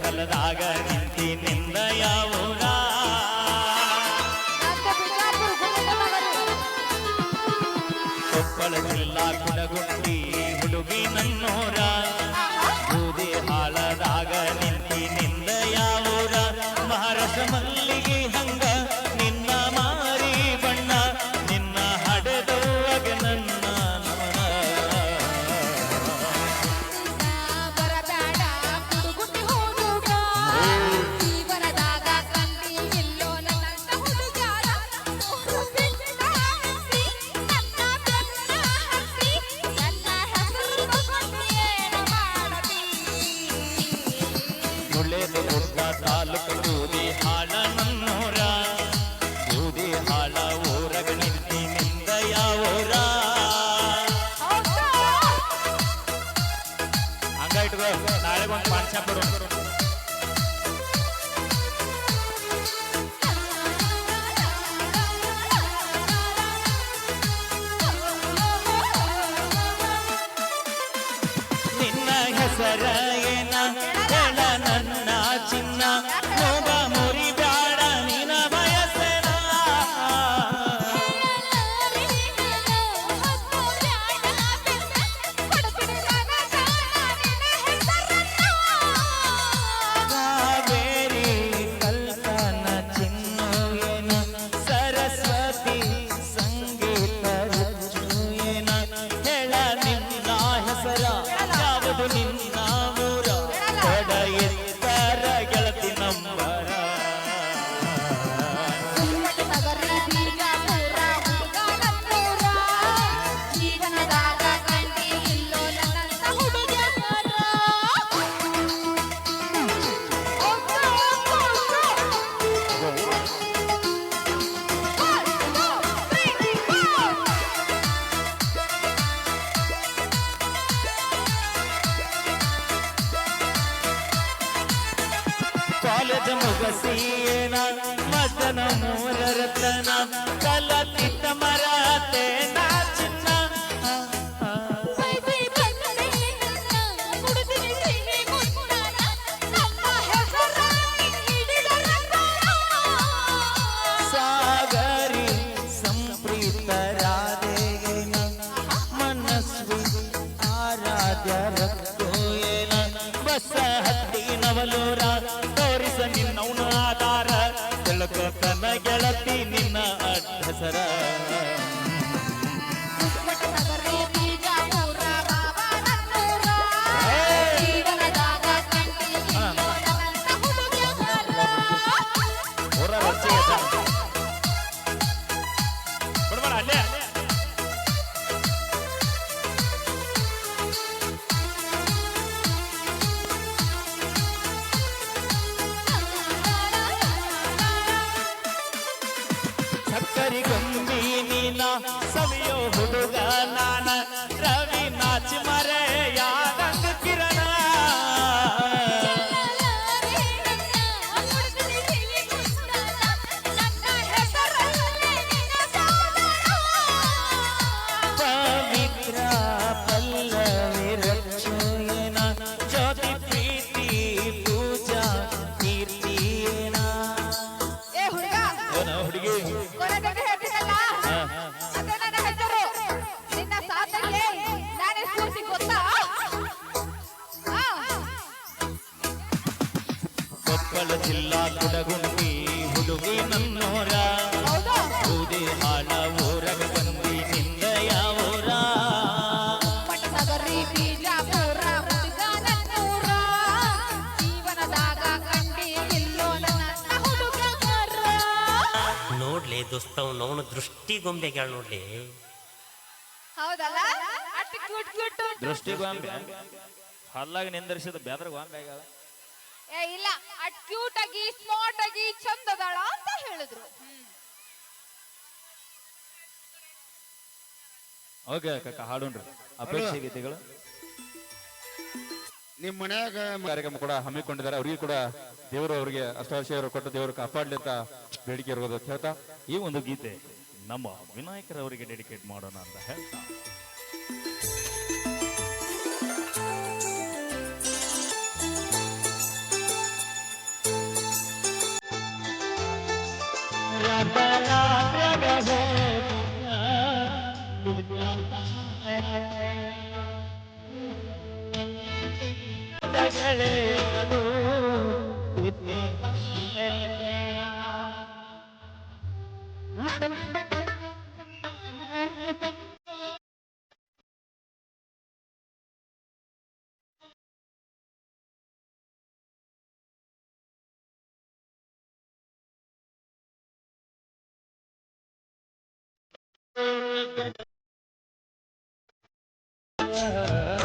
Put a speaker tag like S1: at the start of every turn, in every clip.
S1: ಸರ್ಕಲ್ದಾಗ ನಿಂತಿ ನಿಂದ ಯಾವೂರ ನಿನ್ನ
S2: ಹೆಸರ ಜೀವನದಾಗ ಇಲ್ಲೋ ನನ್ನಂತ ಹುಡುಗ್ಯಾರ.
S1: ಕಾಲೇಜ್ ಮುಗಸಿ ಕೊಪ್ಪಳ ಜಿಲ್ಲಾ ಕುಡಗುಂಡಿ ಹುಡುಗಿ ನನ್ನೋರ.
S2: ಹೌದಾ?
S1: ಬೂದಿ ಹಾಳ ಊರಗ ಬಂದಿ ನಿಂದ ಯಾವೂರ.
S2: ಬೀಜಾಪುರ ಹುಡುಗ ನನ್ನೂರ ಜೀವನದಾಗ ಕಂಡಿ ಇಲ್ಲೋ ನನ್ನ
S3: ನೋಡ್ಲಿ ದೋಸ್ತವ್ ನೋವು ದೃಷ್ಟಿ ಗೊಂಬೆಗಳು ನೋಡ್ಲಿ.
S2: ಹೌದಲ್ಲ? ಅಷ್ಟು
S1: ಗೊಂಬೆ ಹಲ್ಲಾಗ ನಿಂದರಿಸಿದ ಬೆದ್ರ ಗೊಂಬೆ ಆಗ್ಯಾಳ.
S2: ಏ ಇಲ್ಲ ಅಟ್ ಕ್ಯೂಟ್ ಆಗಿ ಸ್ಮಾರ್ಟ್ ಆಗಿ ಚಂದದಳ ಅಂತ ಹೇಳಿದ್ರು.
S1: ಓಕೆ ಕಕ್ಕ ಹಾಡೋಣ್ರಿ. ಅಪೇಕ್ಷೆ ಗೀತೆಗಳು.
S4: ನಿಮ್ಮ ಮನ್ಯಾಗ
S1: ಕಾರ್ಯಕ್ರಮ ಕೂಡ ಹಮ್ಮಿಕೊಂಡಿದ್ದಾರೆ. ಅವರಿಗೆ ಕೂಡ ದೇವರು ಅವರಿಗೆ ಅಷ್ಟಾಶಯವರು ಕೊಟ್ಟು ದೇವರು ಕಾಪಾಡ್ಲಿ ಅಂತ ಬೇಡಿಕೆ ಇರೋದು ಅಂತ ಹೇಳ್ತಾ ಈ ಒಂದು ಗೀತೆ ನಮ್ಮ ವಿನಾಯಕರವರಿಗೆ ಡೆಡಿಕೇಟ್ ಮಾಡೋಣ ಅಂತ ಹೇಳ್ತಾ. Hey, hey, hey. Yeah.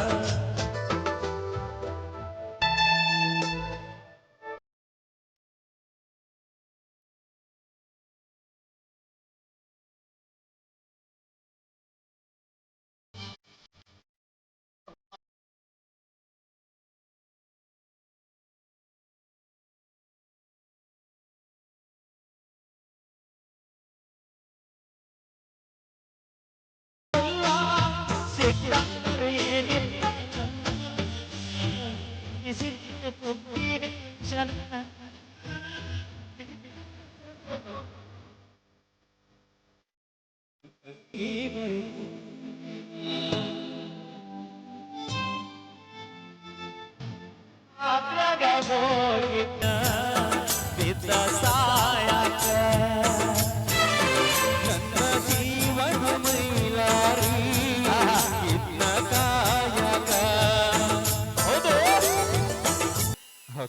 S1: Oh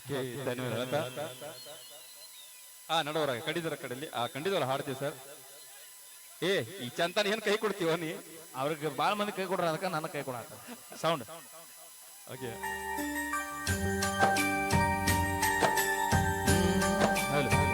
S1: okay ಧನ್ಯವಾದ ಆ ನಡವರ ಕಡಿದರ ಕಡಲಿ ಆ ಖಂಡಿತವರ ಹಾಡ್ತೀವಿ ಸರ್. ಏ ಈ ಚಂತಾನ ಏನ್ ಕೈ ಕೊಡ್ತೀವ ನೀ?
S4: ಅವ್ರಿಗೆ ಬಾಳ ಮಂದಿ ಕೈ ಕೊಡ್ರ ಅದಕ್ಕ ನನ್ನ ಕೈ ಕೊಡ
S1: ಸೌಂಡ್ ಓಕೆ